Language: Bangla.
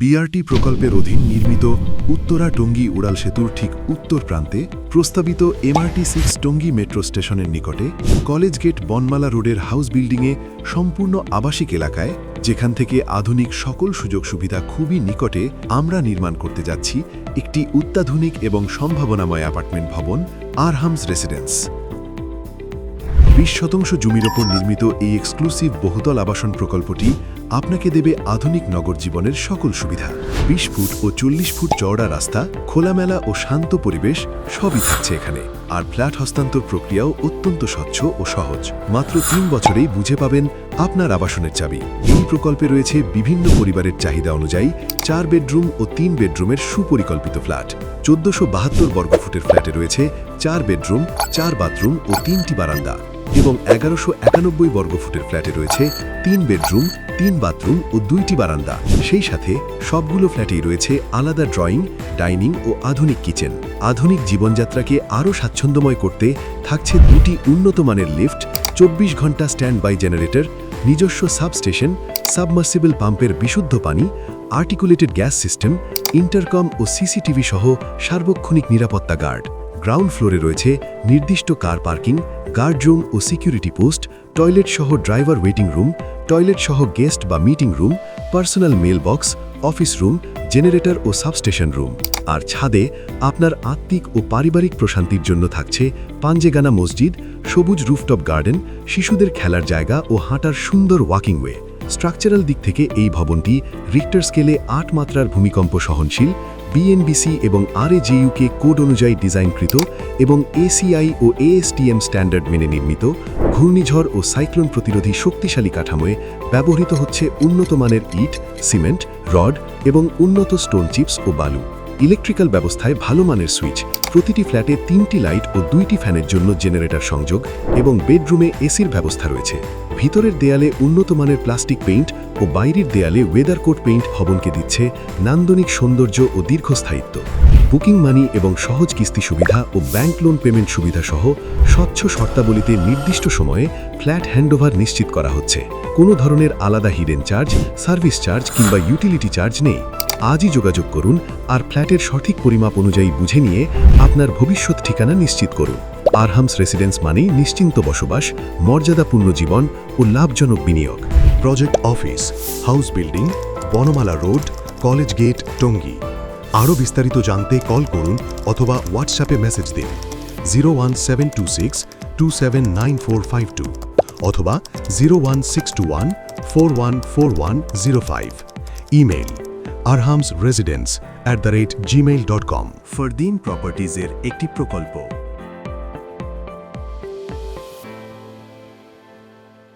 বিআরটি প্রকল্পের অধীন নির্মিত উত্তরা টঙ্গী উড়াল সেতুর ঠিক উত্তর প্রান্তে প্রস্তাবিত এমআরটি সিক্স টঙ্গী মেট্রো স্টেশনের নিকটে কলেজ গেট বনমালা রোডের হাউস বিল্ডিংয়ে সম্পূর্ণ আবাসিক এলাকায়, যেখান থেকে আধুনিক সকল সুযোগ সুবিধা খুবই নিকটে, আমরা নির্মাণ করতে যাচ্ছি একটি অত্যাধুনিক এবং সম্ভাবনাময় অ্যাপার্টমেন্ট ভবন, আরহামস রেসিডেন্স। বিশ শতাংশ জমির ওপর নির্মিত এই এক্সক্লুসিভ বহুতল আবাসন প্রকল্পটি আপনাকে দেবে আধুনিক নগর জীবনের সকল সুবিধা। বিশ ফুট ও চল্লিশ ফুট চওড়া রাস্তা, খোলামেলা ও শান্ত পরিবেশ সবই থাকছে এখানে। আর ফ্ল্যাট হস্তান্তর প্রক্রিয়াও অত্যন্ত স্বচ্ছ ও সহজ। মাত্র তিন বছরেই বুঝে পাবেন আপনার আবাসনের চাবি। এই প্রকল্পে রয়েছে বিভিন্ন পরিবারের চাহিদা অনুযায়ী চার বেডরুম ও তিন বেডরুমের সুপরিকল্পিত ফ্ল্যাট। চোদ্দশো বাহাত্তর বর্গফুটের ফ্ল্যাটে রয়েছে চার বেডরুম, চার বাথরুম ও তিনটি বারান্দা এবং এগারোশো একানব্বই বর্গফুটের ফ্ল্যাটে রয়েছে তিন বেডরুম, তিন বাথরুম ও দুইটি বারান্দা। সেই সাথে সবগুলো ফ্ল্যাটেই রয়েছে আলাদা ড্রয়িং, ডাইনিং ও আধুনিক কিচেন। আধুনিক জীবনযাত্রাকে আরও স্বাচ্ছন্দ্যময় করতে থাকছে দুটি উন্নত মানের লিফট, চব্বিশ ঘণ্টা স্ট্যান্ড বাই জেনারেটর, নিজস্ব সাবস্টেশন, সাবমার্সিবল পাম্পের বিশুদ্ধ পানি, আর্টিকুলেটেড গ্যাস সিস্টেম, ইন্টারকম ও সিসিটিভি সহ সার্বক্ষণিক নিরাপত্তা গার্ড। গ্রাউন্ড ফ্লোরে রয়েছে নির্দিষ্ট কার পার্কিং, গার্ড রুম ও সিকিউরিটি পোস্ট টয়লেট সহ ড্রাইভার ওয়েটিং রুম, টয়লেট সহ গেস্ট বা meeting room, personal mail box office room, generator ও সাবস্টেশন রুম। আর ছাদে আপনার আত্মিক ও পারিবারিক প্রশান্তির জন্য থাকছে পাঞ্জেগানা মসজিদ, সবুজ রুফটপ গার্ডেন, শিশুদের খেলার জায়গা ও হাঁটার সুন্দর ওয়াকিং ওয়ে। স্ট্রাকচারাল দিক থেকে এই ভবনটি রিক্টার স্কেলে আট মাত্রার ভূমিকম্প সহনশীল বিএনবিসি এবং আরএজেইউকে কোড অনুযায়ী ডিজাইনকৃত এবং এসিআই ও এএসটিএম স্ট্যান্ডার্ড মেনে নির্মিত ঘূর্ণিঝড় ও সাইক্লোন প্রতিরোধী শক্তিশালী কাঠামোয় ব্যবহৃত হচ্ছে উন্নত মানের ইট, সিমেন্ট, রড এবং উন্নত স্টোন চিপস ও বালু। ইলেকট্রিক্যাল ব্যবস্থায় ভালো মানের সুইচ, প্রতিটি ফ্ল্যাটে তিনটি লাইট ও দুইটি ফ্যানের জন্য জেনারেটর সংযোগ এবং বেডরুমে এসির ব্যবস্থা রয়েছে। ভিতরের দেয়ালে উন্নত মানের প্লাস্টিক পেইন্ট ও বাইরের দেয়ালে ওয়েদার কোট পেইন্ট ভবনকে দিচ্ছে নান্দনিক সৌন্দর্য ও দীর্ঘস্থায়িত্ব। বুকিং মানি এবং সহজ কিস্তি সুবিধা ও ব্যাংক লোন পেমেন্ট সুবিধা সহ স্বচ্ছ শর্তাবলীতে নির্দিষ্ট সময়ে ফ্ল্যাট হ্যান্ডওভার নিশ্চিত করা হচ্ছে। কোনো ধরনের আলাদা হিডেন চার্জ সার্ভিস চার্জ কিংবা ইউটিলিটি চার্জ নেই। আজই যোগাযোগ করুন আর ফ্ল্যাটের সঠিক পরিমাপ অনুযায়ী বুঝে নিয়ে আপনার ভবিষ্যৎ ঠিকানা নিশ্চিত করুন। আরহামস রেসিডেন্স মানেই নিশ্চিন্ত বসবাস, মর্যাদাপূর্ণ জীবন ও লাভজনক বিনিয়োগ। Project office house building Bonomala road college gate Tongi আরও বিস্তারিত জানতে কল করুন অথবা হোয়াটসঅ্যাপে মেসেজ দিন। Zero one seven two six two seven nine four five two অথবা zero one six two one four one four one zero five email Arhams residence at the rate Gmail dot com Fardin প্রপার্টিজের একটি প্রকল্প।